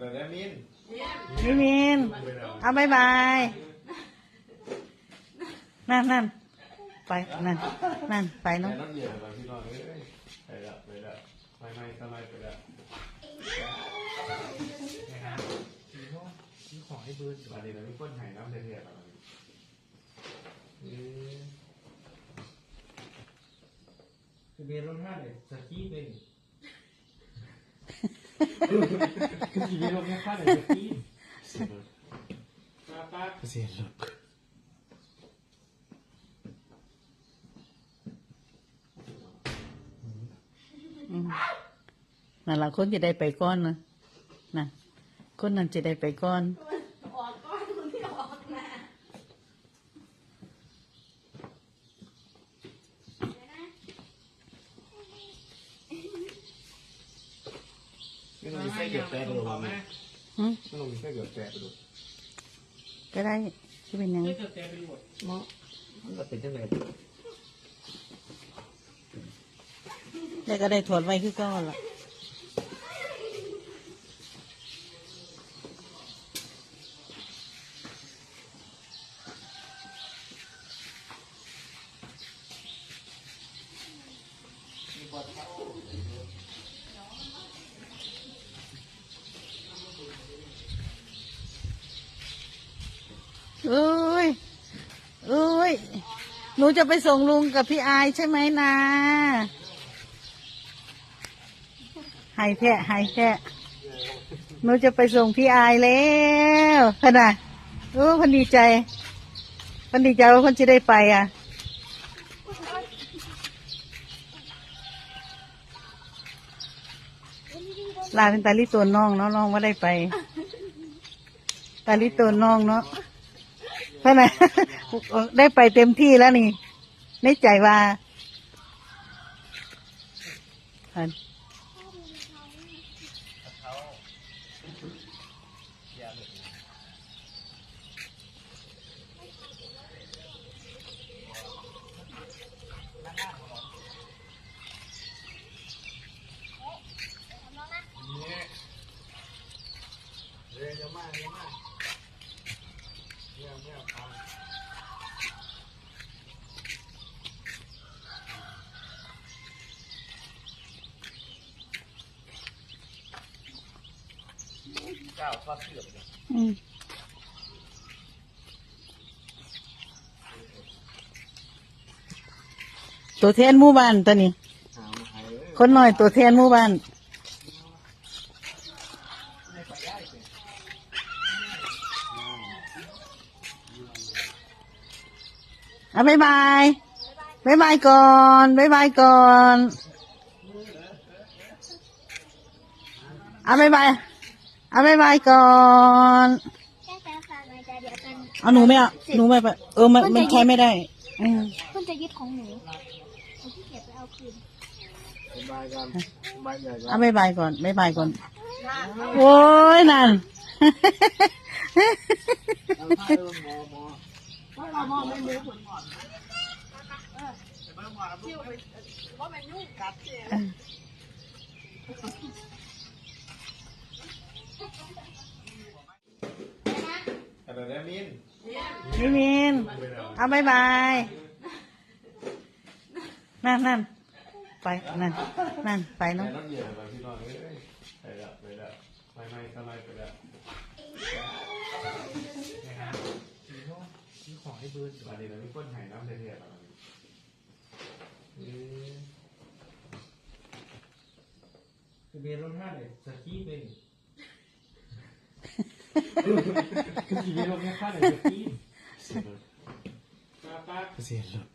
แต่แต่มินพี่มิน เอาบายบายนั่นนั่นไปนั่นนั่นไปแต่เน้องน้ำเย็นแบบพี่น้องเอ้ยไปละไปละไม่ไม่สบายไปละนะฮะมีห้องมีของให้เบิร์ดอยู่วันนี้เรามีคนหายน้ำเทียบๆอะไรเอ๊ะคือเบียร์รถห้าเลยสกีเป็น คือขี่เบียร์รถห้าเลยสกีเสียงรป้าป้าเสียงรถอืมนั่นละคนจะได้ไปก้อนนะนั่นคนนั้นจะได้ไปก้อน ออกก้อนคุณที่ออกนะ ไม่ต้องมีไส้เกือบแตกไปดูมั้ยอืมไม่ต้องมีไส้เกือบแตกไปดูก็ได้ที่เป็นหยังไม่เจอแต่ไปหมดเนาะมันจะเป็นยังไงแล้วก็ได้ถอดไว้คือก้อนละ เอ้ยเอ้ย หนูจะไปส่งลุงกับพี่อายใช่ไหมนาหายแท้หายแท้หนูจะไปส่งพี่อายแล้วขนาดโอ้คนดีใจคนดีใจว่าคนจะได้ไปอะ ลาเป็นตาลิตัวน้องเนาะน้องว่าได้ไป ตาลิตัวน้องเนาะ เพราะไหนได้ไปเต็มที่แล้วนี่ในใจว่าเรียนเยอะมากเยอะมา กเยี่ยมเยี่ยมครับเจ้าทอดเสือกอืมตัวแทนหมู่บ้านตัวนี้หามาหายเลยคนหน่อยตัวแทนหมู่บ้าน อะบายบายบายบายก่อนบายบายก่อนอะบายบายอะบายบายก่อนแค่แต่ฝากหน่อยใจเดียวกันเอาหนูไม่เอาหนูไม่ไปเออมันมันใช้ไม่ได้อืมคุณจะยึดของหนูเอาที่เก็บไปเอาคืนสบายกันสบายใหญ่กันเอาบายบายก่อนบายบายก่อน โอ้ยนั่น แต่แต่มินพี่มินเอาบายบายนั่นนั่นไปนั่นนั่นไปแต่เนาะน้ำเย็นแบบพี่น้องเอ้ยไปละไปละไม่ไม่สบายไปละ มีของให้เบิร์ดอยู่วันนี้เรามีคนหายน้ำเทียบๆอะไรเอ๊ะคือเบียร์รถห้าเลยสกีเป็นคือขี่เบียร์รถห้าเลยสกีเสียงรถป้าป้าเสียงรถ